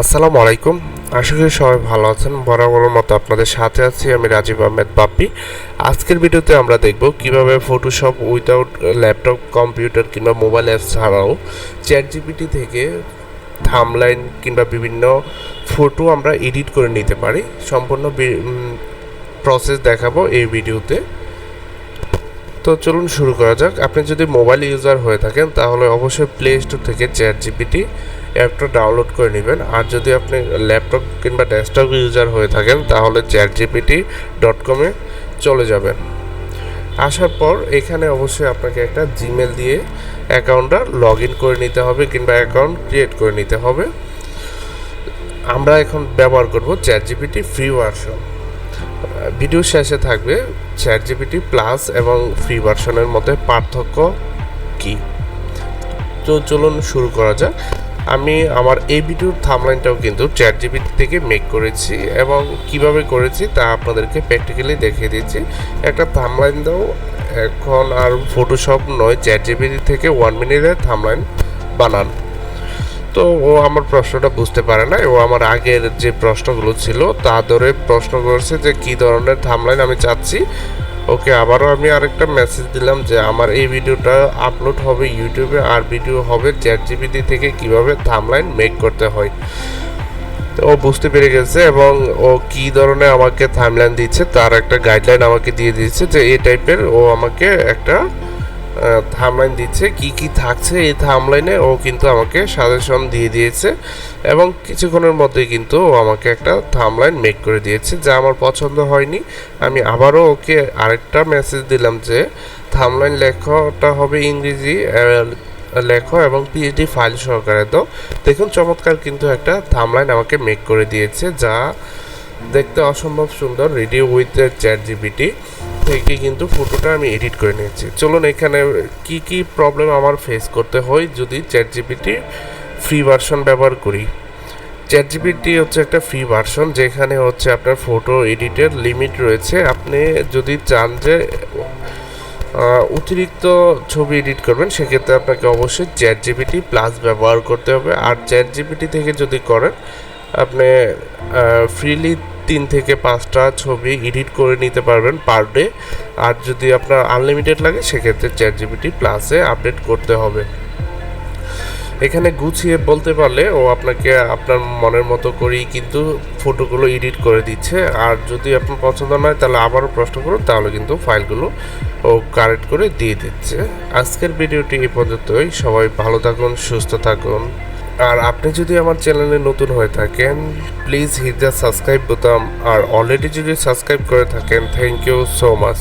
আসসালামু আলাইকুম। আশা করি সবাই ভালো আছেন। বরাবরের মতো আপনাদের সাথে আছি আমি রাজীব আহমেদ বাপ্পি। আজকের ভিডিওতে আমরা দেখব কীভাবে ফটোশপ উইদাউট ল্যাপটপ কম্পিউটার কিংবা মোবাইল অ্যাপস ছাড়াও চ্যাট জিপিটি থেকে থামলাইন কিংবা বিভিন্ন ফটো আমরা এডিট করে নিতে পারি। সম্পূর্ণ প্রসেস দেখাবো এই ভিডিওতে। তো চলুন শুরু করা যাক। আপনি যদি মোবাইল ইউজার হয়ে থাকেন, তাহলে অবশ্যই প্লে স্টোর থেকে চ্যাট জিপিটি অ্যাপটা ডাউনলোড করে নেবেন। আর যদি আপনি ল্যাপটপ কিংবা ডেস্কটপ ইউজার হয়ে থাকেন, তাহলে চ্যাট জিপিটি ডট কমে চলে যাবেন। আসার পর এখানে অবশ্যই আপনাকে একটা জিমেল দিয়ে অ্যাকাউন্টটা লগ ইন করে নিতে হবে কিংবা অ্যাকাউন্ট ক্রিয়েট করে নিতে হবে। আমরা এখন ব্যবহার করব chat GPT free version. Video শেষে থাকবে চ্যাট জিপিটি প্লাস এবং ফ্রি ভার্সনের মধ্যে পার্থক্য কী? তো চলুন শুরু করা যাক। আমি আমার এই ভিডিওর থামলাইনটাও কিন্তু চ্যাট জিপিটি থেকে মেক করেছি এবং কীভাবে করেছি তা আপনাদেরকে প্র্যাকটিক্যালি দেখিয়ে দিচ্ছি। একটা থামলাইন দাও। এখন আর ফটোশপ নয় চ্যাট জিপিটি থেকে ওয়ান মিনিটের থামলাইন বানান। তো ও আমার প্রশ্নটা বুঝতে পারে না ও আমার আগের যে প্রশ্নগুলো ছিল, তা ধরে প্রশ্ন করেছে যে কী ধরনের থামলাইন আমি চাচ্ছি। ওকে আবারও আমি আরেকটা মেসেজ দিলাম যে আমার এই ভিডিওটা আপলোড হবে ইউটিউবে আর ভিডিও হবে চ্যাট জিপিটি থেকে কীভাবে থামলাইন মেক করতে হয়। ও বুঝতে পেরে গেছে এবং ও কি ধরনের আমাকে থামলাইন দিচ্ছে, তার একটা গাইডলাইন আমাকে দিয়ে দিয়েছে যে এই টাইপের ও আমাকে একটা থামলাইন দিচ্ছে, কি কি থাকছে এই থামলাইনে ও কিন্তু আমাকে সাজেশন দিয়ে দিয়েছে এবং কিছুক্ষণের মধ্যেই কিন্তু ও আমাকে একটা থামলাইন মেক করে দিয়েছে, যা আমার পছন্দ হয়নি। আমি আবারও ওকে আরেকটা মেসেজ দিলাম যে থামলাইন লেখাটা হবে ইংরেজি লেখো এবং পিএইচডি ফাইল সহকারে। তো দেখুন, চমৎকার কিন্তু একটা থামলাইন আমাকে মেক করে দিয়েছে, যা দেখতে অসম্ভব সুন্দর রেডিও উইথ চ্যাট জিবিটি থেকে কিন্তু ফটোটা আমি এডিট করে নিয়েছি। চলুন এখানে কি কি প্রবলেম আমার ফেস করতে হয় যদি চ্যাট জিপিটি ফ্রি ভার্সন ব্যবহার করি। চ্যাট জিপিটি হচ্ছে একটা ফ্রি ভার্সন যেখানে হচ্ছে আপনার ফটো এডিটের লিমিট রয়েছে। আপনি যদি চান যে অতিরিক্ত ছবি এডিট করবেন, সেক্ষেত্রে আপনাকে অবশ্যই চ্যাট জিপিটি প্লাস ব্যবহার করতে হবে। আর চ্যাট জিপিটি থেকে যদি করেন, আপনি ফ্রিলি তিন থেকে পাঁচটা ছবি এডিট করে নিতে পারবেন পার ডে আর যদি আপনার আনলিমিটেড লাগে, সেক্ষেত্রে চ্যাট জিপিটি প্লাসে আপডেট করতে হবে। এখানে গুছিয়ে বলতে পারলে ও আপনাকে আপনার মনের মতো করেই কিন্তু ফটোগুলো এডিট করে দিচ্ছে। আর যদি আপনার পছন্দ নয় তাহলে আবারও প্রশ্ন করুন, তাহলে কিন্তু ফাইলগুলো ও কারেক্ট করে দিয়ে দিচ্ছে। আজকের ভিডিওটি এই পর্যন্তই। সবাই ভালো থাকুন, সুস্থ থাকুন। আর আপনি যদি আমার চ্যানেলে নতুন হয়ে থাকেন প্লিজ হিট দ্য সাবস্ক্রাইব বোতাম আর অলরেডি যদি সাবস্ক্রাইব করে থাকেন থ্যাংক ইউ সো মাচ